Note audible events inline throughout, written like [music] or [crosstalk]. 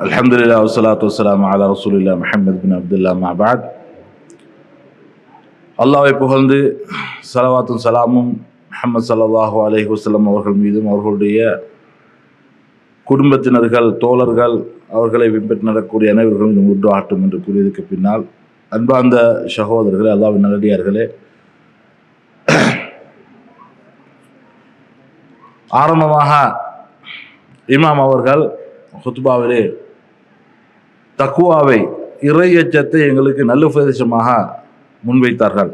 அலமதுல்லா வசலாத் வசலாம் அலா ரசூலில்லா முஹமது பின் அப்துல்லா மஹபாத் அல்லாவை புகழ்ந்து சலவாத்தும் சலாமும் முஹமது சல்லாஹூ அலஹி வசலம் அவர்கள் மீதும் அவர்களுடைய குடும்பத்தினர்கள் தோழர்கள் அவர்களை பின்பற்றி நடக்கூடிய அனைவர்களும் இது உண்டு ஆட்டும் என்று கூறியதுக்கு பின்னால் அன்பார்ந்த சகோதரர்களே அல்லாவின் நல்லடியார்களே ஆரம்பமாக இமாம் அவர்கள் ஹுத்பாவிலே தக்குவாவை இறையச்சத்தை எங்களுக்கு நல்ல உபதேசமாக முன்வைத்தார்கள்.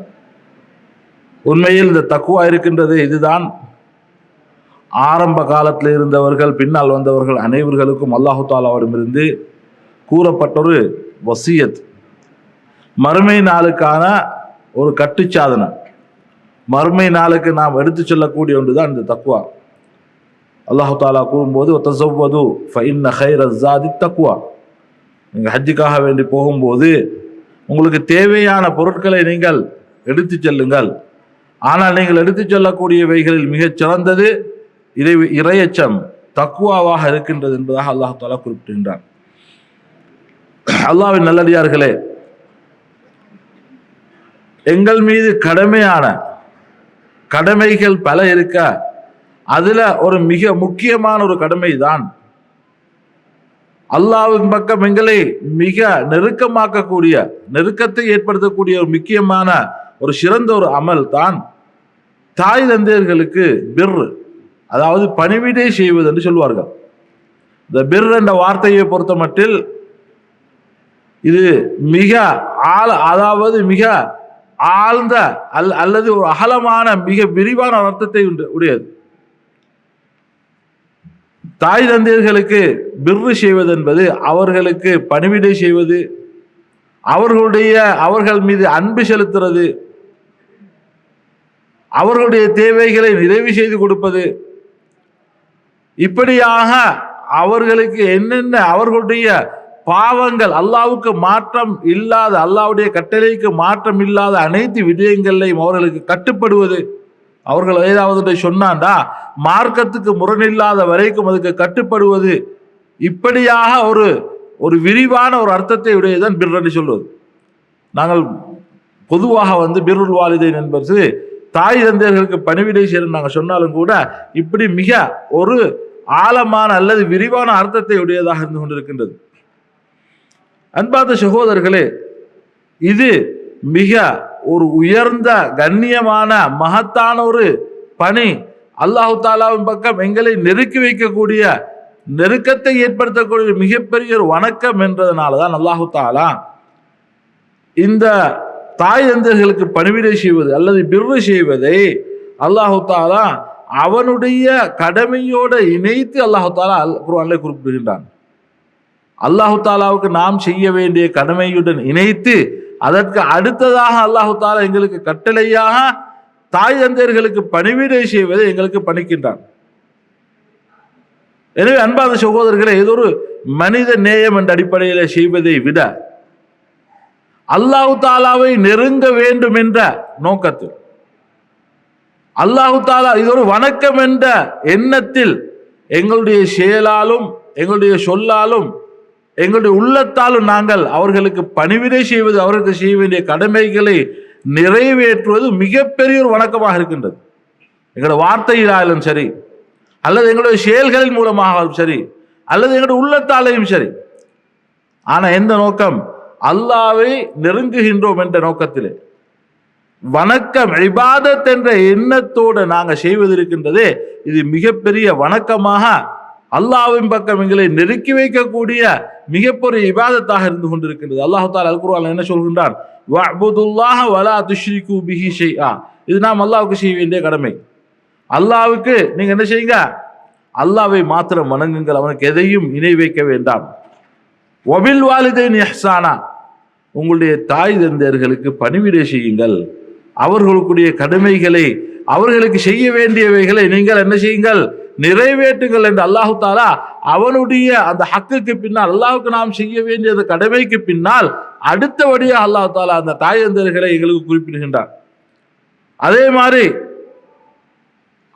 உண்மையில் இந்த தக்குவா இருக்கின்றது இதுதான். ஆரம்ப காலத்தில் இருந்தவர்கள் பின்னால் வந்தவர்கள் அனைவர்களுக்கும் அல்லாஹு தாலாவிடமிருந்து கூறப்பட்ட ஒரு வசியத். மறுமை நாளுக்கான ஒரு கட்டுச்சாதனை மறுமை நாளுக்கு நாம் எடுத்து செல்லக்கூடிய ஒன்று தான் இந்த தக்குவா. அல்லாஹு தாலா கூறும்போது ஒத்தசவ்வது ஃபைன் ஹைர ஜாதி தக்குவா. நீங்கள் ஹஜ்ஜுக்காக வேண்டி போகும்போது உங்களுக்கு தேவையான பொருட்களை நீங்கள் எடுத்து செல்லுங்கள். ஆனால் நீங்கள் எடுத்து செல்லக்கூடியவைகளில் மிகச் சிறந்தது இறை இறையச்சம் தக்குவாவாக இருக்கின்றது என்பதாக அல்லாஹ் தாலா குறிப்பிடுகின்றான் அல்லாவின் நல்லடியார்களே எங்கள் மீது கடமையான கடமைகள் பல இருக்க அதில் ஒரு மிக முக்கியமான ஒரு கடமை தான் அல்லாவின் பக்கம் எங்களை மிக நெருக்கமாக்கக்கூடிய நெருக்கத்தை ஏற்படுத்தக்கூடிய ஒரு முக்கியமான ஒரு சிறந்த ஒரு அமல் தான் தாய் தந்தையர்களுக்கு பிர் அதாவது பணிவிடை செய்வது என்று சொல்வார்கள். இந்த பிர் என்ற வார்த்தையை பொறுத்த மட்டில் இது மிக ஆழ அதாவது மிக ஆழ்ந்த அல் அல்லது ஒரு அகலமான மிக விரிவான அர்த்தத்தை உண்டு உடையது. தாய் தந்தையர்களுக்கு பிர்ரு செய்வது என்பது அவர்களுக்கு பணிவிடை செய்வது அவர்களுடைய அவர்கள் மீது அன்பு செலுத்துறது அவர்களுடைய தேவைகளை நிறைவு செய்து கொடுப்பது. இப்படியாக அவர்களுக்கு என்னென்ன அவர்களுடைய பாவங்கள் அல்லாவுக்கு மாற்றம் இல்லாத அல்லாவுடைய கட்டளைக்கு மாற்றம் இல்லாத அனைத்து விடயங்களையும் அவர்களுக்கு கட்டுப்படுவது. அவர்கள் ஏதாவது சொன்னாண்டா மார்க்கத்துக்கு முரணில்லாத வரைக்கும் அதுக்கு கட்டுப்படுவது இப்படியாக ஒரு ஒரு விரிவான ஒரு அர்த்தத்தை உடையதான் பிர்ரன்னு சொல்வது. நாங்கள் பொதுவாக வந்து பிருள் வாலிதைன் என்பது தாய் தந்தையர்களுக்கு பணிவிடை செய்யணும் நாங்கள் சொன்னாலும் கூட இப்படி மிக ஒரு ஆழமான அல்லது விரிவான அர்த்தத்தை உடையதாக இருந்து கொண்டிருக்கின்றது. அன்பாத சகோதரர்களே இது மிக ஒரு உயர்ந்த கண்ணியமான மகத்தான ஒரு பணி. அல்லாஹு தாலாவின் பக்கம் எங்களை நெருக்கி வைக்கக்கூடிய நெருக்கத்தை ஏற்படுத்தக்கூடிய மிகப்பெரிய ஒரு வணக்கம் என்றதுனால தான் அல்லாஹு தாலா இந்த தாய் தந்தைகளுக்கு பணிவிடை செய்வது அல்லது பிர்ரு செய்வதை அல்லாஹு தாலா அவனுடைய கடமையோடு இணைத்து அல்லாஹு தாலா அல் குர்ஆன்ல குறிப்பிடுகின்றான். அல்லாஹு தாலாவுக்கு நாம் செய்ய வேண்டிய கடமையுடன் இணைத்து அதற்கு அடுத்ததாக அல்லாஹு தாலா எங்களுக்கு கட்டளையாக தாய் தந்தையர்களுக்கு பணிவிடை செய்வதை எங்களுக்கு பணிக்கின்றான். எனவே அன்பாத சகோதரர்களை ஏதோ ஒரு மனித நேயம் என்ற அடிப்படையில் செய்வதை விட அல்லாஹு தாலாவை நெருங்க வேண்டும் என்ற நோக்கத்தில் அல்லாஹு தாலா இது ஒரு வணக்கம் என்ற எண்ணத்தில் எங்களுடைய செயலாலும் எங்களுடைய சொல்லாலும் எங்களுடைய உள்ளத்தாலும் நாங்கள் அவர்களுக்கு பணிவிடை செய்வது அவர்களுக்கு செய்ய வேண்டிய கடமைகளை நிறைவேற்றுவது மிகப்பெரிய ஒரு வணக்கமாக இருக்கின்றது. எங்களோட வார்த்தையிலாலும் சரி அல்லது எங்களுடைய செயல்களின் மூலமாகவும் சரி அல்லது எங்களுடைய உள்ளத்தாலையும் சரி. ஆனால் எந்த நோக்கம்? அல்லாவை நெருங்குகின்றோம் என்ற நோக்கத்திலே. வணக்கம் இபாதத் என்ற எண்ணத்தோடு நாங்கள் செய்வது இருக்கின்றதே இது மிகப்பெரிய வணக்கமாக அல்லாவின் பக்கம் எங்களை நெருக்கி வைக்கக்கூடிய மிகப்பெரிய இபாதத்தாக இருந்து கொண்டிருக்கிறது. அல்லாஹு தால் அல் என்ன சொல்கின்றான்? வஅபுதுல்லாஹ வலா துஷ்ரிகு பிஹி ஷைஆ. இது நாம் அல்லாவுக்கு செய்ய வேண்டிய கடமை. அல்லாவுக்கு நீங்கள் என்ன செய்யுங்க? அல்லாவை மாத்திரம் வணங்குங்கள். அவனுக்கு எதையும் இணை வைக்க வேண்டாம். ஒபில் வாலிதைன் எஹ்சானா உங்களுடைய தாய் தந்தையர்களுக்கு பணிவிடை செய்யுங்கள். அவர்களுக்குடைய கடமைகளை அவர்களுக்கு செய்ய வேண்டியவைகளை நீங்கள் என்ன செய்யுங்கள்? நிறைவேற்றுங்கள் என்று அல்லாஹு தாலா அவனுடைய அந்த ஹக்குக்கு பின்னால் அல்லாஹுக்கு நாம் செய்ய வேண்டிய கடமைக்கு பின்னால் அடுத்தபடியாக அல்லாஹு தாலா அந்த தாய் எங்களுக்கு குறிப்பிடுகின்றார் அதே மாதிரி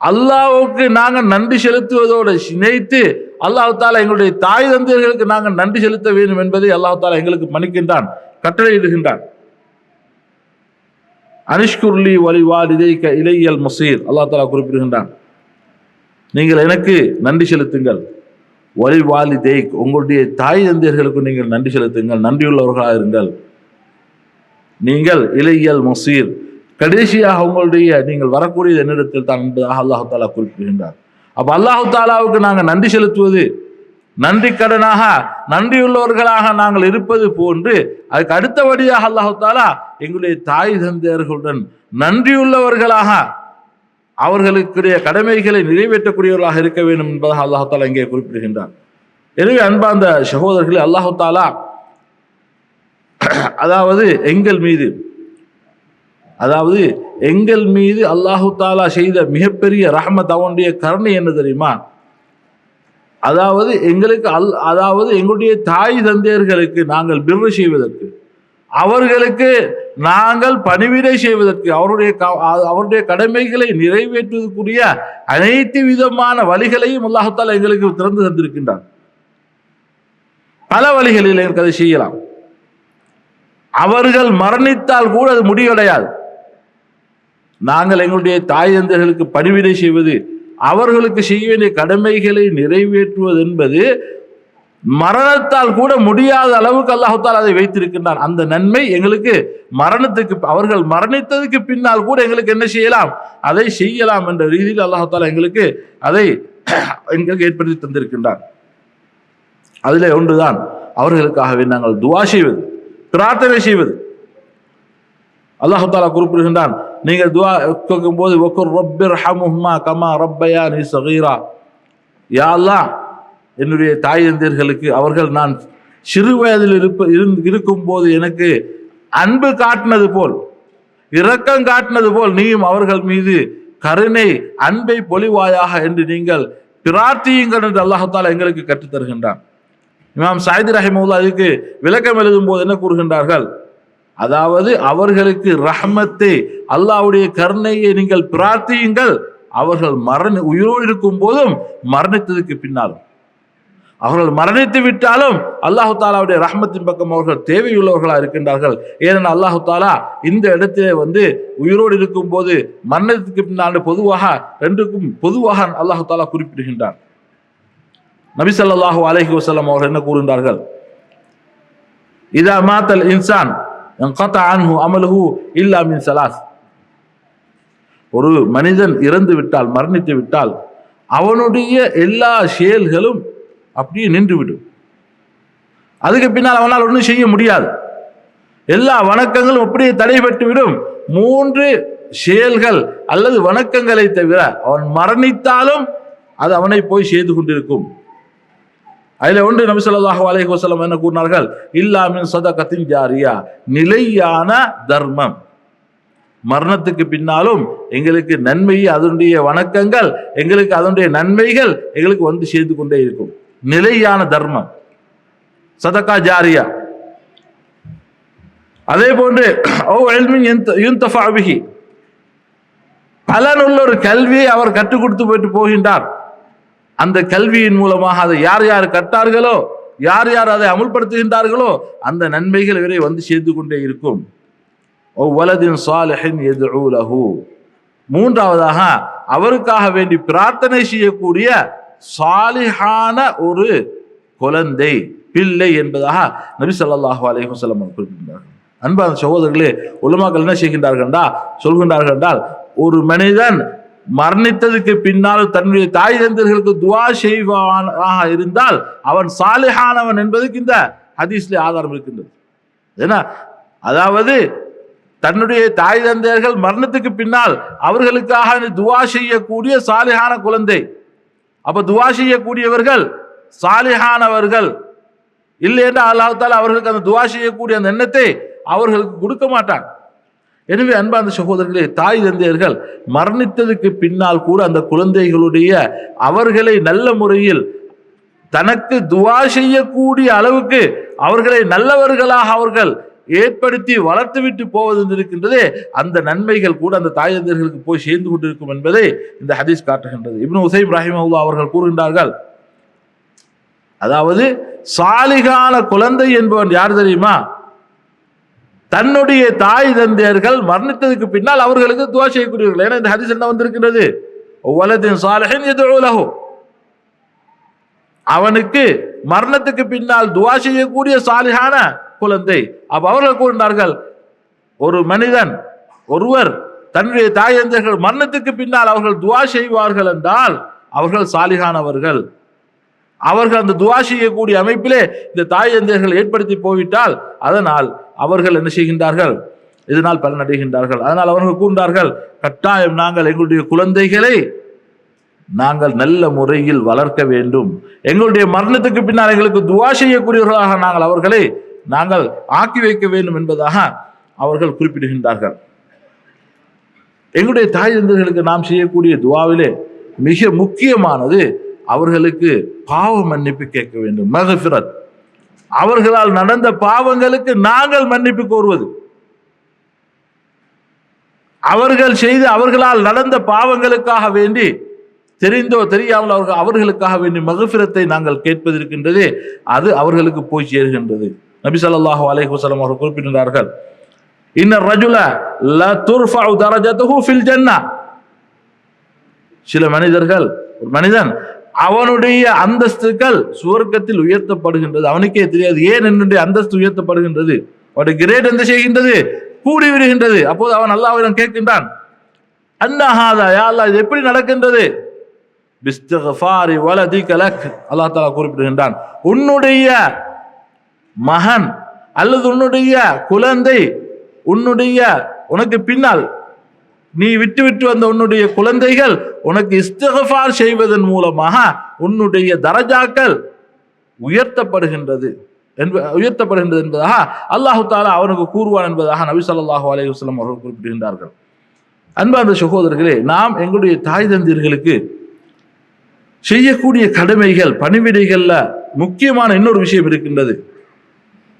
அல்லாவுக்கு நாங்கள் நன்றி செலுத்துவதோடு இணைத்து அல்லாஹு தாலா எங்களுடைய தாய் தந்தையர்களுக்கு நாங்கள் நன்றி செலுத்த வேண்டும் என்பதை அல்லாஹு தாலா எங்களுக்கு மன்னிக்கின்றான் கட்டளையிடுகின்றான். அனிஷ்குர்லி வலி க இலையல் மசீர். அல்லாஹ் தாலா குறிப்பிடுகின்றான். நீங்கள் எனக்கு நன்றி செலுத்துங்கள். வழிவாலி வாலிதைக் உங்களுடைய தாய் தந்தையர்களுக்கு நீங்கள் நன்றி செலுத்துங்கள். நன்றியுள்ளவர்களாக இருங்கள். நீங்கள் இலையல் மசீர். கடைசியாக உங்களுடைய நீங்கள் வரக்கூடிய என்னிடத்தில் தான் என்பதாக அல்லாஹு தாலா குறிப்பிடுகின்றார் அப்போ அல்லாஹு தாலாவுக்கு நாங்கள் நன்றி செலுத்துவது நன்றி கடனாக நன்றியுள்ளவர்களாக நாங்கள் இருப்பது போன்று அதுக்கு அடுத்தபடியாக அல்லாஹாலா எங்களுடைய தாய் தந்தையர்களுடன் நன்றியுள்ளவர்களாக அவர்களுக்குரிய கடமைகளை நிறைவேற்றக்கூடியவர்களாக இருக்க வேண்டும் என்பதாக அல்லாஹு தாலா இங்கே குறிப்பிடுகின்றார் எனவே அன்பார்ந்த சகோதரர்களே அல்லாஹாலா அதாவது எங்கள் மீது அதாவது எங்கள் மீது அல்லாஹு தாலா செய்த மிகப்பெரிய ரஹமத் அவனுடைய கருணை என்ன தெரியுமா? அதாவது எங்களுக்கு அல் அதாவது எங்களுடைய தாய் தந்தையர்களுக்கு நாங்கள் பிர்ரு செய்வதற்கு அவர்களுக்கு நாங்கள் பணிவிடை செய்வதற்கு அவருடைய க- அவருடைய கடமைகளை நிறைவேற்றுவதற்குரிய அனைத்து விதமான வழிகளையும் அல்லாஹத்தால் எங்களுக்கு திறந்து தந்திருக்கின்றார் பல வழிகளில் எனக்கு அதை செய்யலாம். அவர்கள் மரணித்தால் கூட அது முடிவடையாது. நாங்கள் எங்களுடைய தாய் தந்தையர்களுக்கு பணிவிடை செய்வது அவர்களுக்கு செய்ய வேண்டிய கடமைகளை நிறைவேற்றுவது என்பது மரணத்தால் கூட முடியாத அளவுக்கு அல்லாஹால் அதை வைத்திருக்கின்றான். அந்த நன்மை எங்களுக்கு மரணத்துக்கு அவர்கள் மரணித்ததுக்கு பின்னால் கூட எங்களுக்கு என்ன செய்யலாம்? அதை செய்யலாம் என்ற ரீதியில் அல்லாஹால எங்களுக்கு அதை [clears throat] எங்களுக்கு ஏற்படுத்தி தந்திருக்கின்றான். அதில் ஒன்றுதான் அவர்களுக்காகவே நாங்கள் துவா செய்வது பிரார்த்தனை செய்வது. அல்லாஹாலா குறிப்பிடுகின்றான் நீங்கள் துவா கேட்கும் போது ஒக்கர் ரொப்பிர் ஹமுஹ்மா கமா ரப்பையா நீ சகீரா. யா என்னுடைய தாய் அவர்கள் நான் சிறு வயதில் இருப்ப இருந்து இருக்கும்போது எனக்கு அன்பு காட்டினது போல் இரக்கம் காட்டினது போல் நீயும் அவர்கள் மீது கருணை அன்பை பொலிவாயாக என்று நீங்கள் பிரார்த்தியுங்கள் என்று அல்லாஹால எங்களுக்கு கற்றுத் தருகின்றான் இமாம் சாயித் ரஹிமுல்லா அதுக்கு விளக்கம் எழுதும் போது என்ன கூறுகின்றார்கள்? அதாவது அவர்களுக்கு ரஹ்மத்தை அல்லாஹ்வுடைய கருணையை நீங்கள் பிரார்த்தியுங்கள். அவர்கள் மரண உயிரோடு இருக்கும் போதும் மரணித்ததுக்கு பின்னாலும். அவர்கள் மரணித்து விட்டாலும் அல்லாஹு தாலாவுடைய ரஹமத்தின் பக்கம் அவர்கள் தேவையுள்ளவர்களாக இருக்கின்றார்கள். ஏனென்றால் அல்லாஹு தாலா இந்த இடத்திலே வந்து உயிரோடு இருக்கும் போது மரணத்துக்கு பின்னால் பொதுவாக ரெண்டுக்கும் பொதுவாக அல்லாஹு தாலா குறிப்பிடுகின்றார் நபி சல்லாஹூ அலஹி வசலம் அவர்கள் என்ன கூறுகின்றார்கள்? இதா மாத்தல் இன்சான் கத அன்ஹு அமலுஹு இல்லா மின் சலாஸ் ஒரு மனிதன் இறந்து விட்டால் மரணித்து விட்டால் அவனுடைய எல்லா செயல்களும் அப்படியே நின்றுவிடும். அதுக்கு பின்னால் அவனால் ஒன்றும் செய்ய முடியாது. எல்லா வணக்கங்களும் அப்படியே தடைபட்டுவிடும். மூன்று செயல்கள் அல்லது வணக்கங்களை தவிர அவன் மரணித்தாலும் அது அவனை போய் செய்து கொண்டிருக்கும். அதில் ஒன்று நபி சொல்லாஹு அலைஹி வசலம் என்ன கூறினார்கள்? இல்லாமின் சதகத்தின் ஜாரியா. நிலையான தர்மம். மரணத்துக்கு பின்னாலும் எங்களுக்கு நன்மை அதனுடைய வணக்கங்கள் எங்களுக்கு அதனுடைய நன்மைகள் எங்களுக்கு வந்து செய்து கொண்டே இருக்கும். நிலையான தர்மம். சதக்கா ஜாரியா. அதே போன்று ஓ எல்மின் யுந்தஃபா பிஹி. ஒரு கல்வியை அவர் கற்றுக் கொடுத்து போயிட்டு போகின்றார். அந்த கல்வியின் மூலமாக அதை யார் யார் கட்டார்களோ யார் யார் அதை அமுல்படுத்துகின்றார்களோ அந்த நன்மைகள் இவரை வந்து சேர்ந்து கொண்டே இருக்கும். ஒவ்வொலதின் வலதின் சாலிஹின் எதுலஹு மூன்றாவதாக அவருக்காக வேண்டி பிரார்த்தனை செய்யக்கூடிய சாலிஹான ஒரு குழந்தை பிள்ளை என்பதாக நபி சொல்லாஹு அலைஹி வஸல்லம் குறிப்பிட்டார்கள் அன்பான சகோதரர்களே உலமாக்கள் என்ன செய்கின்றார்கள்டா சொல்கின்றார்கள் என்றால் ஒரு மனிதன் மரணித்ததுக்கு பின்னால் தன்னுடைய தாய் தந்தர்களுக்கு துவா செய்வானாக இருந்தால் அவன் சாலிஹானவன் என்பதுக்கு இந்த ஹதீஸ்ல ஆதாரம் இருக்கின்றது. ஏன்னா அதாவது தன்னுடைய தாய் தந்தையர்கள் மரணத்துக்கு பின்னால் அவர்களுக்காக துவா செய்யக்கூடிய சாலிஹான குழந்தை. அப்ப துவா செய்யக்கூடியவர்கள் சாலிஹானவர்கள். இல்லை என்று அல்லாஹால அவர்களுக்கு அந்த துவா செய்யக்கூடிய அந்த எண்ணத்தை அவர்களுக்கு கொடுக்க மாட்டான். எனவே அன்பார்ந்த சகோதரர்களே தாய் தந்தையர்கள் மரணித்ததுக்கு பின்னால் கூட அந்த குழந்தைகளுடைய அவர்களை நல்ல முறையில் தனக்கு துவா செய்யக்கூடிய அளவுக்கு அவர்களை நல்லவர்களாக அவர்கள் ஏற்படுத்தி வளர்த்துவிட்டு போவது இருக்கின்றதே அந்த நன்மைகள் கூட அந்த தாய் தந்தையர்களுக்கு போய் சேர்ந்து கொண்டிருக்கும் என்பதை இந்த ஹதீஸ் காட்டுகின்றது. இப்னு உசைம் ரஹிமவுல்லா அவர்கள் கூறுகின்றார்கள். அதாவது சாலிகான குழந்தை என்பவன் யார் தெரியுமா? தன்னுடைய தாய் தந்தையர்கள் மரணித்ததுக்கு பின்னால் அவர்களுக்கு துவா செய்யக்கூடியவர்கள். ஏன்னா இந்த ஹதீஸ் என்ன வந்திருக்கிறது சாலகன் எது எதுவும் அவனுக்கு மரணத்துக்கு பின்னால் துவா செய்யக்கூடிய சாலிகான குழந்தை. அப்ப அவர்கள் கூறினார்கள் ஒரு மனிதன் ஒருவர் தன்னுடைய தாய் தந்தையர்கள் மரணத்துக்கு பின்னால் அவர்கள் துவா செய்வார்கள் என்றால் அவர்கள் சாலிகானவர்கள் அவர்கள் அந்த துவா செய்யக்கூடிய அமைப்பிலே இந்த தாய் தந்தையர்கள் ஏற்படுத்தி போவிட்டால் அதனால் அவர்கள் என்ன செய்கின்றார்கள்? இதனால் பலனடைகின்றார்கள் அதனால் அவர்கள் கூண்டார்கள் கட்டாயம் நாங்கள் எங்களுடைய குழந்தைகளை நாங்கள் நல்ல முறையில் வளர்க்க வேண்டும். எங்களுடைய மரணத்துக்கு பின்னால் எங்களுக்கு துவா செய்யக்கூடியவர்களாக நாங்கள் அவர்களை நாங்கள் ஆக்கி வைக்க வேண்டும் என்பதாக அவர்கள் குறிப்பிடுகின்றார்கள். எங்களுடைய தாய் தந்தைகளுக்கு நாம் செய்யக்கூடிய துவாவிலே மிக முக்கியமானது அவர்களுக்கு பாவ மன்னிப்பு கேட்க வேண்டும். மகஃபிரத். அவர்களால் நடந்த பாவங்களுக்கு நாங்கள் மன்னிப்பு கோருவது. அவர்கள் செய்து அவர்களால் நடந்த பாவங்களுக்காக வேண்டி தெரிந்தோ தெரியாமல் அவர்கள் அவர்களுக்காக வேண்டி மகஃபிரத்தை நாங்கள் கேட்பதற்கின்றது அது அவர்களுக்கு போய் சேர்கின்றது. நபி ஸல்லல்லாஹு அலைஹி வசலம் அவர்கள் குறிப்பிட்டிருந்தார்கள் இன்ன ரஜுல ல துர்ஃபா தரஜத்துஹு ஃபில் ஜன்னா சில மனிதர்கள் ஒரு மனிதன் அவனுடைய அந்தஸ்துகள் சுவர்க்கத்தில் உயர்த்தப்படுகின்றது. அவனுக்கே தெரியாது. ஏன் என்னுடைய அந்தஸ்து உயர்த்தப்படுகின்றது? அவனுடைய கிரேட் என்ன செய்கின்றது கூடி விடுகின்றது. அப்போது அவன் அல்லாவிடம் கேட்கின்றான் அன்னஹாதா யா அல்லா இது எப்படி நடக்கின்றது? பிஸ்திஃபாரி வலதி கலக் அல்லாஹ் தாலா குறிப்பிடுகின்றான் உன்னுடைய மகன் அல்லது உன்னுடைய குழந்தை உன்னுடைய உனக்கு பின்னால் நீ விட்டு விட்டு வந்த உன்னுடைய குழந்தைகள் உனக்கு இஸ்திஃபார் செய்வதன் மூலமாக உன்னுடைய தரஜாக்கள் உயர்த்தப்படுகின்றது என்ப உயர்த்தப்படுகின்றது என்பதாக அல்லாஹு தாலா அவனுக்கு கூறுவான் என்பதாக நபி ஸல்லல்லாஹு அலி வஸ்லம் அவர்கள் குறிப்பிடுகின்றார்கள். அன்பார்ந்த சகோதரர்களே நாம் எங்களுடைய தாய் தந்தையர்களுக்கு செய்யக்கூடிய கடமைகள் பணிவிடைகளில் முக்கியமான இன்னொரு விஷயம் இருக்கின்றது.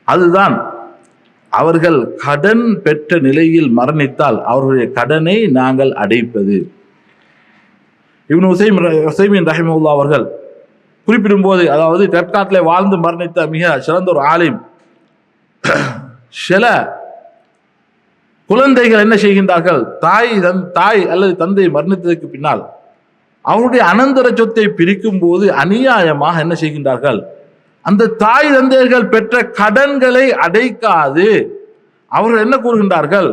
அதுதான் அவர்கள் கடன் பெற்ற நிலையில் மரணித்தால் அவர்களுடைய கடனை நாங்கள் அடைப்பது. இவனு உசைம் உசைமின் ரஹிமுல்லா அவர்கள் குறிப்பிடும்போது அதாவது தற்காட்டிலே வாழ்ந்து மரணித்த மிக சிறந்த ஒரு ஆலிம். சில குழந்தைகள் என்ன செய்கின்றார்கள்? தாய் தன் தாய் அல்லது தந்தை மரணித்ததற்கு பின்னால் அவருடைய அனந்தர சொத்தை பிரிக்கும் போது அநியாயமாக என்ன செய்கின்றார்கள்? அந்த தாய் தந்தையர்கள் பெற்ற கடன்களை அடைக்காது. அவர்கள் என்ன கூறுகின்றார்கள்?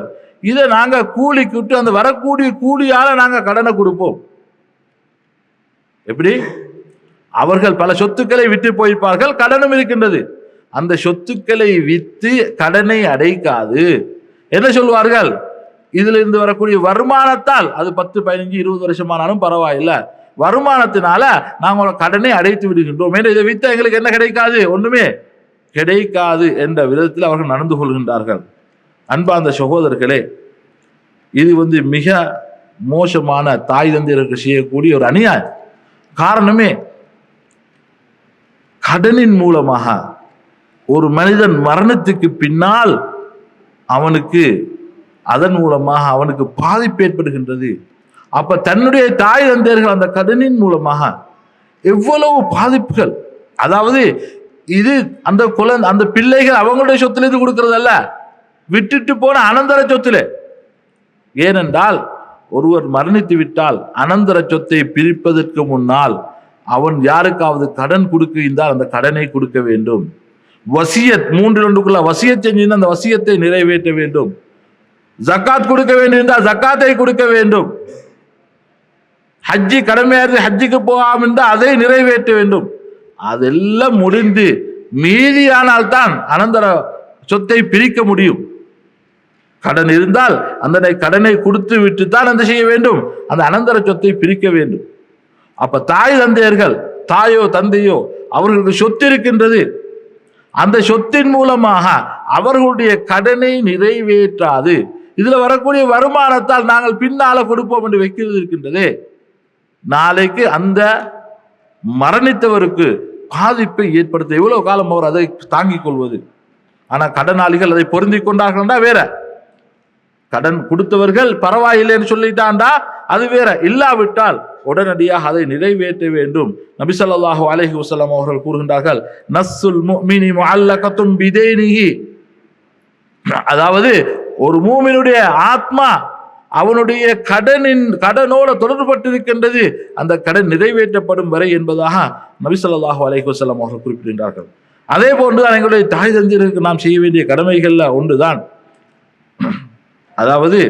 இதை நாங்கள் கூலிக்கு விட்டு அந்த வரக்கூடிய கூலியால் நாங்கள் கடனை கொடுப்போம். எப்படி? அவர்கள் பல சொத்துக்களை விட்டு போயிருப்பார்கள் கடனும் இருக்கின்றது. அந்த சொத்துக்களை விற்று கடனை அடைக்காது. என்ன சொல்வார்கள்? இதுல இருந்து வரக்கூடிய வருமானத்தால் அது பத்து பதினஞ்சு இருபது வருஷமானாலும் பரவாயில்லை. வருமானத்தினால நாங்கள் கடனை அடைத்து விடுகின்றோம். ஏன்னா இதை விற்று எங்களுக்கு என்ன கிடைக்காது? ஒண்ணுமே கிடைக்காது என்ற விதத்தில் அவர்கள் நடந்து கொள்கின்றார்கள். அன்பார்ந்த சகோதரர்களே இது வந்து மிக மோசமான தாய் தந்தையருக்கு செய்யக்கூடிய ஒரு அநியாயம். காரணமே கடனின் மூலமாக ஒரு மனிதன் மரணத்துக்கு பின்னால் அவனுக்கு அதன் மூலமாக அவனுக்கு பாதிப்பு ஏற்படுகின்றது. அப்ப தன்னுடைய தாய் தந்தையர்கள் அந்த கடனின் மூலமாக எவ்வளவு பாதிப்புகள்? அதாவது இது அந்த குழந்தை அந்த பிள்ளைகள் அவங்களுடைய சொத்திலிருந்து கொடுக்கறதல்ல. விட்டுட்டு போன அனந்தர சொத்துல. ஏனென்றால் ஒருவர் மரணித்து விட்டால் அனந்தர சொத்தை பிரிப்பதற்கு முன்னால் அவன் யாருக்காவது கடன் கொடுக்கின்றால் அந்த கடனை கொடுக்க வேண்டும். வசியத் மூன்று ஒன்றுக்குள்ள வசியத் செஞ்சிருந்தால் அந்த வசியத்தை நிறைவேற்ற வேண்டும். ஜக்காத் கொடுக்க வேண்டியிருந்தால் ஜக்காத்தை கொடுக்க வேண்டும். ஹஜ்ஜி கடமையாரு ஹஜ்ஜிக்கு போகாம இருந்தால் அதை நிறைவேற்ற வேண்டும். அதெல்லாம் முடிந்து மீதியானால் தான் அனந்தர சொத்தை பிரிக்க முடியும். கடன் இருந்தால் அந்த கடனை கொடுத்து விட்டு தான் அந்த செய்ய வேண்டும். அந்த அனந்தர சொத்தை பிரிக்க வேண்டும். அப்ப தாய் தந்தையர்கள் தாயோ தந்தையோ அவர்களுக்கு சொத்து இருக்கின்றது. அந்த சொத்தின் மூலமாக அவர்களுடைய கடனை நிறைவேற்றாது. இதுல வரக்கூடிய வருமானத்தால் நாங்கள் பின்னால கொடுப்போம் என்று வைக்கிறது இருக்கின்றதே. நாளைக்கு அந்த மரணித்தவருக்கு பாதிப்பை ஏற்படுத்த எவ்வளவு காலம் அவர் அதை தாங்கிக் கொள்வது? ஆனா கடனாளிகள் அதை பொருந்தி கொண்டார்கள்னா வேற. கடன் கொடுத்தவர்கள் பரவாயில்லைன்னு சொல்லிட்டாண்டா? அது வேற. இல்லாவிட்டால் உடனடியாக அதை நிறைவேற்ற வேண்டும். நபிசல்லாஹு அலஹி அலைஹி அவர்கள் கூறுகின்றார்கள் நஸ்ஸுல் முஃமினி முஅல்லகத்தும் பிதைனிஹி. அதாவது ஒரு மூமினுடைய ஆத்மா அவனுடைய கடனின் கடனோட தொடர்பட்டிருக்கின்றது அந்த கடன் நிறைவேற்றப்படும் வரை என்பதாக நபிசல்லாஹு அலஹி அலைஹி அவர்கள் குறிப்பிடுகின்றார்கள். அதே போன்றுதான் எங்களுடைய தாய் தந்திரருக்கு நாம் செய்ய வேண்டிய கடமைகள்ல ஒன்றுதான். அதாவது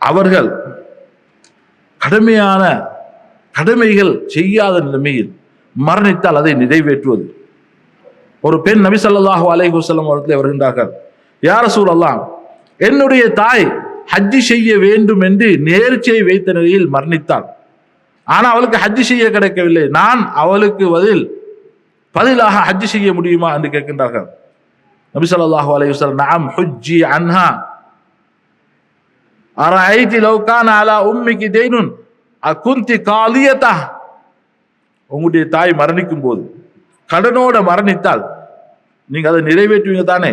அவர்கள் கடுமையான கடமைகள் செய்யாத நிலைமையில் மரணித்தால் அதை நிறைவேற்றுவது. ஒரு பெண் நபி ஸல்லல்லாஹு அலைஹி அவர்கள் வருகின்றார்கள். யார் சூழலாம் என்னுடைய தாய் ஹஜ்ஜி செய்ய வேண்டும் என்று நேர்ச்சியை வைத்த நிலையில் மரணித்தாள். ஆனால் அவளுக்கு ஹஜ்ஜி செய்ய கிடைக்கவில்லை. நான் அவளுக்கு பதில் பதிலாக ஹஜ்ஜி செய்ய முடியுமா? என்று கேட்கின்றார்கள். நபி ஸல்லல்லாஹு அலைஹுசல் நாம் ஹுஜ்ஜி அன்ஹா. அரஐதி லவ் அலா உம்மிக்கு தெய்னுன் அக்குந்தி காலியதா உங்களுடைய தாய் மரணிக்கும் போது கடனோட மரணித்தால் நீங்க அதை நிறைவேற்றுவீங்க தானே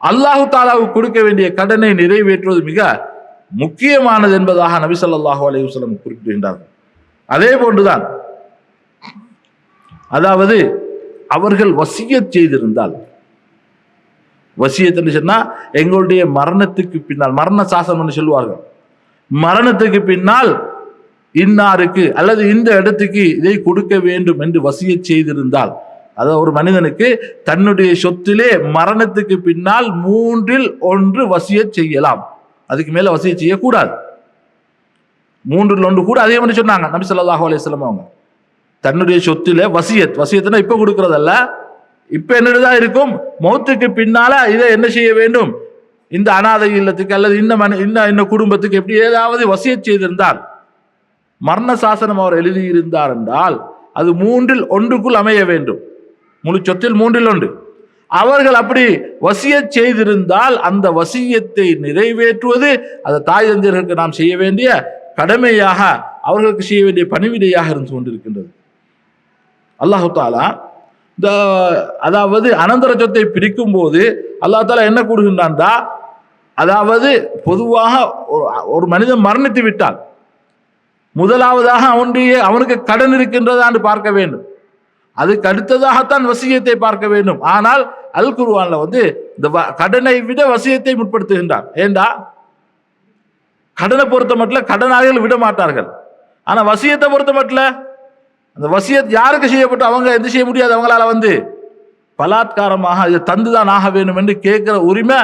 அல்லாஹு தாலாவுக்கு கொடுக்க வேண்டிய கடனை நிறைவேற்றுவது மிக முக்கியமானது என்பதாக நபிசல்லாஹு அலையுசலம் குறிப்பிடுகின்றார்கள் அதே போன்றுதான் அதாவது அவர்கள் வசிய செய்திருந்தால் வசியத் சொன்னால் சொன்னா எங்களுடைய மரணத்துக்கு பின்னால் மரண சாசனம்னு சொல்லுவாங்க. சொல்லுவார்கள் மரணத்துக்கு பின்னால் இன்னாருக்கு அல்லது இந்த இடத்துக்கு இதை கொடுக்க வேண்டும் என்று வசிய செய்திருந்தால். அதாவது ஒரு மனிதனுக்கு தன்னுடைய சொத்திலே மரணத்துக்கு பின்னால் மூன்றில் ஒன்று வசிய செய்யலாம். அதுக்கு மேல வசிய செய்யக்கூடாது. மூன்றில் ஒன்று கூட அதே மாதிரி சொன்னாங்க நபி சொல்லாஹு அலையம் அவங்க. தன்னுடைய சொத்திலே வசியத் வசியத்துனா இப்ப கொடுக்கறதல்ல இப்ப என்னதான் இருக்கும்? மௌத்துக்கு பின்னால இதை என்ன செய்ய வேண்டும்? இந்த அனாதை இல்லத்துக்கு அல்லது இந்த மன இந்த இந்த குடும்பத்துக்கு எப்படி ஏதாவது வசிய செய்திருந்தால் மரண சாசனம் அவர் எழுதியிருந்தார் என்றால் அது மூன்றில் ஒன்றுக்குள் அமைய வேண்டும். முழு சொத்தில் மூன்றில் ஒன்று. அவர்கள் அப்படி வசியச் செய்திருந்தால் அந்த வசியத்தை நிறைவேற்றுவது அந்த தாய் தந்தையர்களுக்கு நாம் செய்ய வேண்டிய கடமையாக அவர்களுக்கு செய்ய வேண்டிய பணிவிடையாக இருந்து கொண்டிருக்கின்றது. அல்லாஹு தாலா இந்த அதாவது அனந்தர சொத்தை பிரிக்கும் போது அல்லாத்தால என்ன கூறுகின்றான்டா? அதாவது பொதுவாக ஒரு- மனிதன் மரணித்து விட்டால் முதலாவதாக அவனுடைய அவனுக்கு கடன் இருக்கின்றதா என்று பார்க்க வேண்டும். அதுக்கு அடுத்ததாகத்தான் வசியத்தை பார்க்க வேண்டும். ஆனால் அல் குருவான்ல வந்து இந்த வ- கடனை விட வசியத்தை முற்படுத்துகின்றான். ஏண்டா? கடனை பொறுத்த மட்டும் கடனாளிகள் விட மாட்டார்கள். ஆனால் வசியத்தை பொறுத்த மட்டும் அந்த வசியத் யாருக்கு செய்யப்பட்டு அவங்க எது செய்ய முடியாது அவங்களால வந்து. பலாத்காரமாக இதை தந்துதான் ஆக வேண்டும் என்று கேட்கிற உரிமை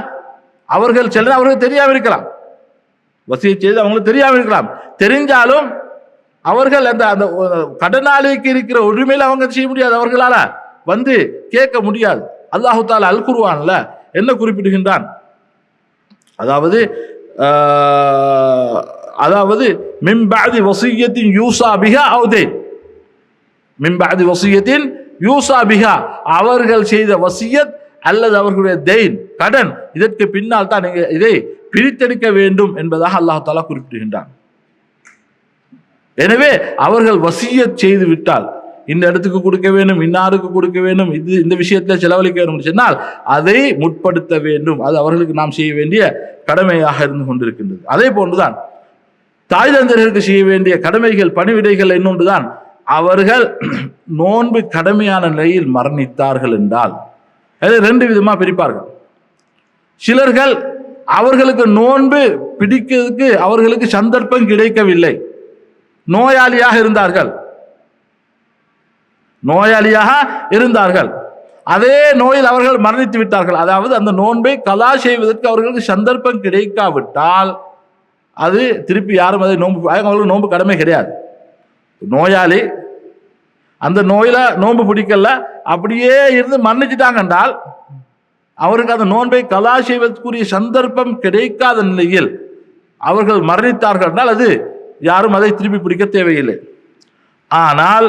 அவர்கள் செல்ல அவர்களுக்கு தெரியாம இருக்கலாம். வசியை செய்து அவங்களுக்கு தெரியாம இருக்கலாம். தெரிஞ்சாலும் அவர்கள் அந்த அந்த கடனாளிக்கு இருக்கிற உரிமையில அவங்க செய்ய முடியாது அவர்களால வந்து கேட்க முடியாது. அல்லாஹு தாலா அல் குருவான்ல என்ன குறிப்பிடுகின்றான்? அதாவது அதாவது மிம்பாதி வசியத்தின் யூசா பிகா அவுதே. மின்பாதி வசியத்தின் யூசா பிகா அவர்கள் செய்த வசியத் அல்லது அவர்களுடைய தெயின் கடன் இதற்கு பின்னால் தான் நீங்கள் இதை பிரித்தெடுக்க வேண்டும் என்பதாக அல்லாஹ் தாலா குறிப்பிடுகின்றான். எனவே அவர்கள் வசியத் செய்து விட்டால் இந்த இடத்துக்கு கொடுக்க வேண்டும் இன்னாருக்கு கொடுக்க வேண்டும் இது இந்த விஷயத்துல செலவழிக்க வேண்டும் சொன்னால் அதை முற்படுத்த வேண்டும். அது அவர்களுக்கு நாம் செய்ய வேண்டிய கடமையாக இருந்து கொண்டிருக்கின்றது. அதே போன்றுதான் தாய் தந்தர்களுக்கு செய்ய வேண்டிய கடமைகள் பணிவிடைகள் இன்னொன்றுதான் அவர்கள் நோன்பு கடமையான நிலையில் மரணித்தார்கள் என்றால் அதை ரெண்டு விதமாக பிரிப்பார்கள். சிலர்கள் அவர்களுக்கு நோன்பு பிடிக்கிறதுக்கு அவர்களுக்கு சந்தர்ப்பம் கிடைக்கவில்லை. நோயாளியாக இருந்தார்கள். நோயாளியாக இருந்தார்கள். அதே நோயில் அவர்கள் மரணித்து விட்டார்கள். அதாவது அந்த நோன்பை கலா செய்வதற்கு அவர்களுக்கு சந்தர்ப்பம் கிடைக்காவிட்டால் அது திருப்பி யாரும் அதை நோன்பு அவங்களுக்கு நோன்பு கடமை கிடையாது. நோயாளி அந்த நோயில நோன்பு பிடிக்கல அப்படியே இருந்து மன்னிச்சிட்டாங்க என்றால் அவருக்கு அந்த நோன்பை கலா செய்வதற்குரிய சந்தர்ப்பம் கிடைக்காத நிலையில் அவர்கள் மரணித்தார்கள் என்றால் அது யாரும் அதை திருப்பி பிடிக்க தேவையில்லை. ஆனால்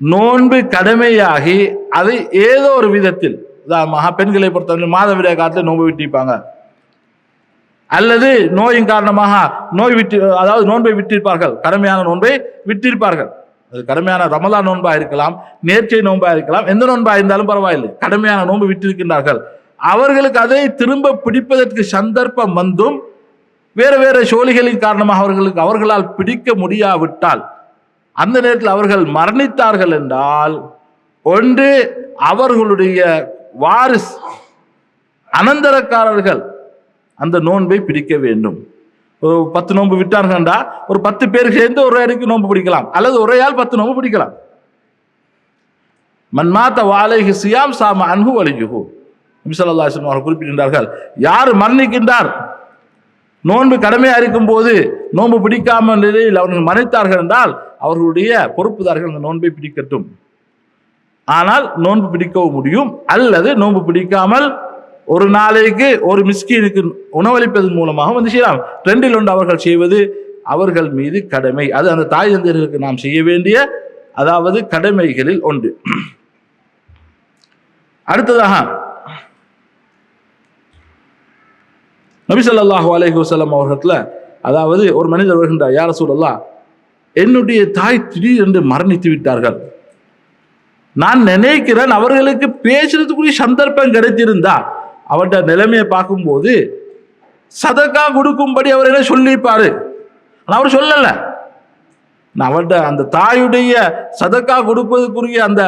நோன்பு கடமையாகி அதை ஏதோ ஒரு விதத்தில் பெண்களை பொறுத்தவரை மாதவிடாய் காலத்தில் நோன்பு விட்டிருப்பாங்க. அல்லது நோயின் காரணமாக நோய் விட்டு அதாவது நோன்பை விட்டிருப்பார்கள். கடமையான நோன்பை விட்டிருப்பார்கள். அது கடமையான ரமலா நோன்பா இருக்கலாம் நேர்ச்சை நோன்பா இருக்கலாம் எந்த நோன்பா இருந்தாலும் பரவாயில்லை. கடமையான நோன்பு விட்டிருக்கின்றார்கள். அவர்களுக்கு அதை திரும்ப பிடிப்பதற்கு சந்தர்ப்பம் வந்தும் வேறு வேறு சோழிகளின் காரணமாக அவர்களுக்கு அவர்களால் பிடிக்க முடியாவிட்டால் அந்த நேரத்தில் அவர்கள் மரணித்தார்கள் என்றால் ஒன்று அவர்களுடைய வாரிஸ் அனந்தரக்காரர்கள் அந்த நோன்பை பிடிக்க வேண்டும். ஒரு பத்து நோன்பு விட்டார்கள்டா ஒரு பத்து பேர் சேர்ந்து ஒரு அறைக்கு நோன்பு பிடிக்கலாம். அல்லது ஒரே ஆள் பத்து நோன்பு பிடிக்கலாம். மன்மாத்த வாழைகு சியாம் சாம அன்பு வலியுகு நபிசல்லாசன் அவர்கள் குறிப்பிடுகின்றார்கள் யார் மரணிக்கின்றார்? நோன்பு கடமையா இருக்கும் போது நோன்பு பிடிக்காம நிலையில் அவர்கள் மறைத்தார்கள் என்றால் அவர்களுடைய பொறுப்புதார்கள் அந்த நோன்பை பிடிக்கட்டும். ஆனால் நோன்பு பிடிக்கவும் முடியும் அல்லது நோன்பு பிடிக்காமல் ஒரு நாளைக்கு ஒரு மிஸ்கீனுக்கு உணவளிப்பதன் மூலமாக வந்து செய்யலாம். ரெண்டில் ஒன்று அவர்கள் செய்வது அவர்கள் மீது கடமை. அது அந்த தாய் தந்தையர்களுக்கு நாம் செய்ய வேண்டிய அதாவது கடமைகளில் ஒன்று. அடுத்ததாக நபிசல்லாஹு அலஹி வசலம் வஸல்லம் அதாவது ஒரு மனிதர் வருகின்றார் யார சூழல்லா என்னுடைய தாய் திடீரென்று மரணித்து விட்டார்கள். நான் நினைக்கிறேன் அவர்களுக்கு பேசுறதுக்குரிய சந்தர்ப்பம் கிடைத்திருந்தா அவர்கிட்ட நிலைமையை பார்க்கும்போது சதக்கா கொடுக்கும்படி அவர் என்ன சொல்லிப்பார் ஆனால் அவர் சொல்லலை. நான் அவர்கிட்ட அந்த தாயுடைய சதக்கா கொடுப்பதற்குரிய அந்த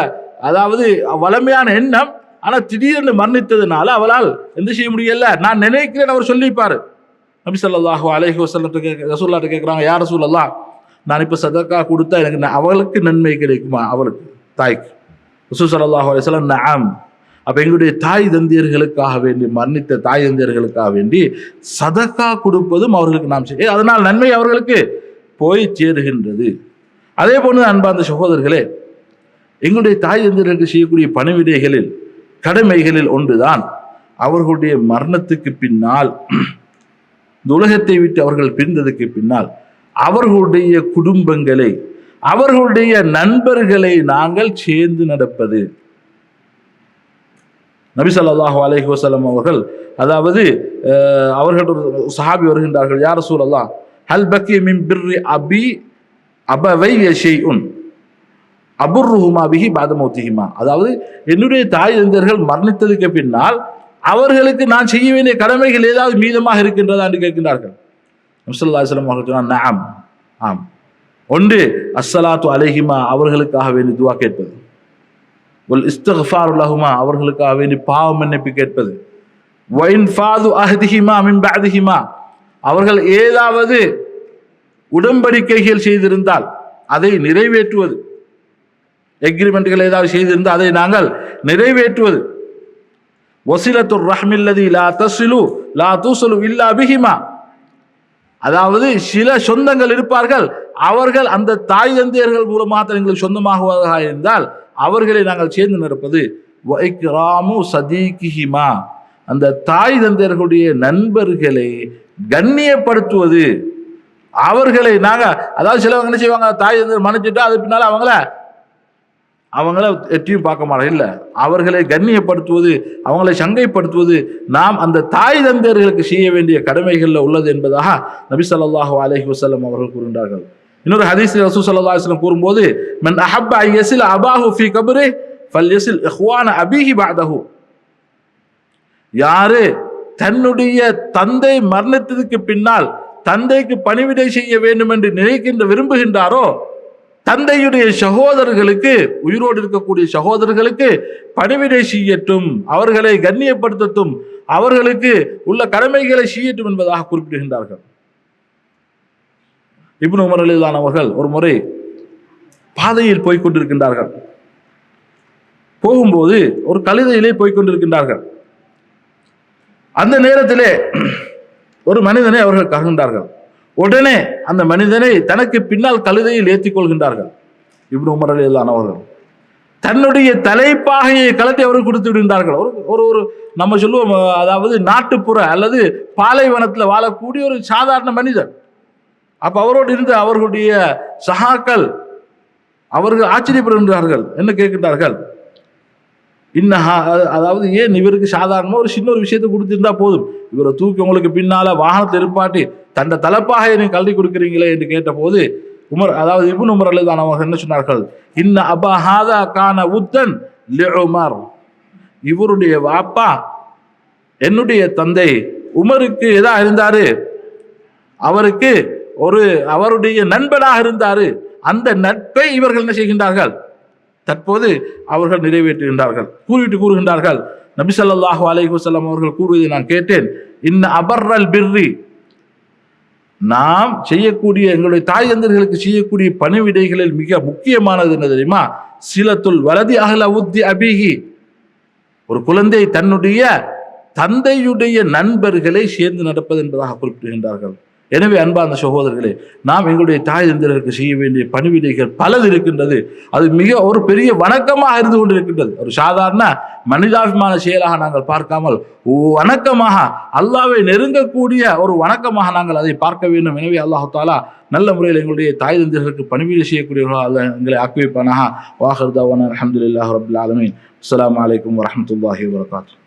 அதாவது வளமையான எண்ணம் ஆனால் திடீர்னு மரணித்ததுனால அவளால் எந்த செய்ய முடியல. நான் நினைக்கிறேன் அவர் சொல்லியிருப்பாரு. நபி சொல்லாஹு அலேஹி வஸல்லம் கேட்க ரசூல்லாட்ட கேட்குறாங்க யார் ரசூலல்லா நான் இப்போ சதக்கா கொடுத்தா எனக்கு அவளுக்கு நன்மை கிடைக்குமா? அவளுக்கு தாய்க்கு. ரசூல் ஸல்லல்லாஹு அலைஹி நான் அப்போ எங்களுடைய தாய் தந்தியர்களுக்காக வேண்டி மரணித்த தாய் தந்தையர்களுக்காக வேண்டி சதக்கா கொடுப்பதும் அவர்களுக்கு நாம் செய்ய அதனால் நன்மை அவர்களுக்கு போய் சேருகின்றது. அதே போன்று அன்பார்ந்த சகோதரர்களே எங்களுடைய தாய் தந்தையர்களுக்கு செய்யக்கூடிய பணிவிடைகளில் கடமைகளில் ஒன்றுதான் அவர்களுடைய மரணத்துக்கு பின்னால் இந்த உலகத்தை விட்டு அவர்கள் பிரிந்ததுக்கு பின்னால் அவர்களுடைய குடும்பங்களை அவர்களுடைய நண்பர்களை நாங்கள் சேர்ந்து நடப்பது. நபிசல்லாஹு அலஹி வசலம் அவர்கள் அதாவது அவர்கள் ஒரு சஹாபி வருகின்றார்கள் யார் சூழல்லா ஹல் பக்கி மின் பிர்ரி அபி அபவை ஷைஉன் அபுர்ருஹுமா பிஹி பாதமௌத்திஹிமா அதாவது என்னுடைய தாய் தந்தர்கள் மரணித்ததுக்கு பின்னால் அவர்களுக்கு நான் செய்ய வேண்டிய கடமைகள் ஏதாவது மீதமாக இருக்கின்றதா என்று கேட்கின்றார்கள். நம்சல்லா அவர்கள் சொன்னார் நாம் ஆம். ஒன்று அஸ்ஸலாத்து அலைஹிமா அவர்களுக்காக வேண்டி துவா கேட்பது. ஒல் இஸ்தஃபார் உலகுமா அவர்களுக்காக வேண்டி பாவம் மன்னிப்பு கேட்பது. ஒயின் ஃபாது அஹதிஹிமா மின் பஅதிஹிமா அவர்கள் ஏதாவது உடன்படிக்கைகள் செய்திருந்தால் அதை நிறைவேற்றுவது. எக்ரிமெண்ட்கள் ஏதாவது செய்திருந்தால் அதை நாங்கள் நிறைவேற்றுவது. ஒசிலத்துர் ரஹ்மில்லதி லா தஸ்ஸிலு லா தூசலு இல்லா பிஹிமா. அதாவது சில சொந்தங்கள் இருப்பார்கள் அவர்கள் அந்த தாய் தந்தையர்கள் மூலமாக எங்களுக்கு சொந்தமாகுவதாக இருந்தால் அவர்களை நாங்கள் சேர்ந்து நடப்பது வைக்ராமு சதீகிஹிமா. அந்த தாய் தந்தையர்களுடைய நண்பர்களை கண்ணியப்படுத்துவது. அவர்களை நாங்கள் அதாவது சிலவங்க என்ன செய்வாங்க தாய் தந்தையர் மன்னிச்சுட்டா அது பின்னால் அவங்கள அவங்கள எட்டியும் பார்க்க மாட்டாங்க. இல்லை அவர்களை கண்ணியப்படுத்துவது அவங்களை சங்கைப்படுத்துவது நாம் அந்த தாய் தந்தையர்களுக்கு செய்ய வேண்டிய கடமைகளில் உள்ளது என்பதாக நபி சொல்லாஹு அலஹி வசல்லம் அவர்கள் கூறுகின்றார்கள். இன்னொரு ஹதீஸ் ரசூ சல்லா அலைஹி கூறும்போது மன் அஹப் ஐ யஸில் அபாஹு ஃபி கபரு ஃபல் ஃபல்யஸில் இஹ்வான அபிஹி பாதஹு யாரு தன்னுடைய தந்தை மரணத்திற்கு பின்னால் தந்தைக்கு பணிவிடை செய்ய வேண்டும் என்று நினைக்கின்ற விரும்புகின்றாரோ தந்தையுடைய சகோதரர்களுக்கு உயிரோடு இருக்கக்கூடிய சகோதரர்களுக்கு பணிவிடை செய்யட்டும் அவர்களை கண்ணியப்படுத்தட்டும் அவர்களுக்கு உள்ள கடமைகளை செய்யட்டும் என்பதாக குறிப்பிடுகின்றார்கள். இப்னு உமர் அலிதான் அவர்கள் ஒரு முறை பாதையில் போய்க் கொண்டிருக்கின்றார்கள். போகும்போது ஒரு கழுதையிலே போய்க் கொண்டிருக்கின்றார்கள். அந்த நேரத்திலே ஒரு மனிதனை அவர்கள் கருகின்றார்கள் உடனே அந்த மனிதனை தனக்கு பின்னால் கழுதையில் ஏற்றிக் கொள்கின்றார்கள். இப்னு உமர் அலிதான் அவர்கள் தன்னுடைய தலைப்பாகையை கலட்டி அவர்கள் கொடுத்து விடுகின்றார்கள். ஒரு ஒரு ஒரு நம்ம சொல்லுவோம் அதாவது நாட்டுப்புற அல்லது பாலைவனத்தில் வாழக்கூடிய ஒரு சாதாரண மனிதன். அப்போ அவரோடு இருந்து அவர்களுடைய சகாக்கள் அவர்கள் ஆச்சரியப்படுகின்றார்கள். என்ன கேட்கின்றார்கள்? இன்னஹா அதாவது ஏன் இவருக்கு சாதாரணமாக ஒரு சின்ன ஒரு விஷயத்தை கொடுத்துருந்தா போதும்? இவரை தூக்கி உங்களுக்கு பின்னால வாகனத்தை இருப்பாட்டி தன்னை தலைப்பாக நீங்க கல்வி கொடுக்குறீங்களே என்று கேட்டபோது உமர் அதாவது இபுன் உமர் அல்லதான் என்ன சொன்னார்கள் இன்ன அபஹாதா கான உத்தன் உமர். இவருடைய வாப்பா என்னுடைய தந்தை உமருக்கு எதா இருந்தாரு? அவருக்கு ஒரு அவருடைய நண்பனாக இருந்தாரு. அந்த நட்பை இவர்கள் என்ன செய்கின்றார்கள்? தற்போது அவர்கள் நிறைவேற்றுகின்றார்கள். கூறிட்டு கூறுகின்றார்கள். நபி ஸல்லல்லாஹு அலைஹி வஸல்லம் அவர்கள் கூறுவதை நான் கேட்டேன். இன்ன அபர்ரல் பிர்ரி. நாம் செய்யக்கூடிய எங்களுடைய தாய் தந்தர்களுக்கு செய்யக்கூடிய பணிவிடைகளில் மிக முக்கியமானது என்ன தெரியுமா? சிலத்துல் வலதி அகல உத்தி அபிகி ஒரு குழந்தை தன்னுடைய தந்தையுடைய நண்பர்களை சேர்ந்து நடப்பது என்பதாக குறிப்பிடுகின்றார்கள். எனவே அன்பார்ந்த சகோதரர்களே நாம் எங்களுடைய தாய் தந்திரருக்கு செய்ய வேண்டிய பணிவிடைகள் பலது இருக்கின்றது. அது மிக ஒரு பெரிய வணக்கமாக இருந்து கொண்டிருக்கின்றது. ஒரு சாதாரண மனிதாபிமான செயலாக நாங்கள் பார்க்காமல் வணக்கமாக அல்லாவை நெருங்கக்கூடிய ஒரு வணக்கமாக நாங்கள் அதை பார்க்க வேண்டும். எனவே அல்லாஹு தாலா நல்ல முறையில் எங்களுடைய தாய் தந்திரருக்கு பணிவிடை செய்யக்கூடியவர்களாக அல்லாஹ் எங்களை ஆக்குவிப்பானாக. வாஹர்தாவான அலமதுல்லாஹ் ரபுல் ஆலமீன். அஸ்ஸலாமு அலைக்கும்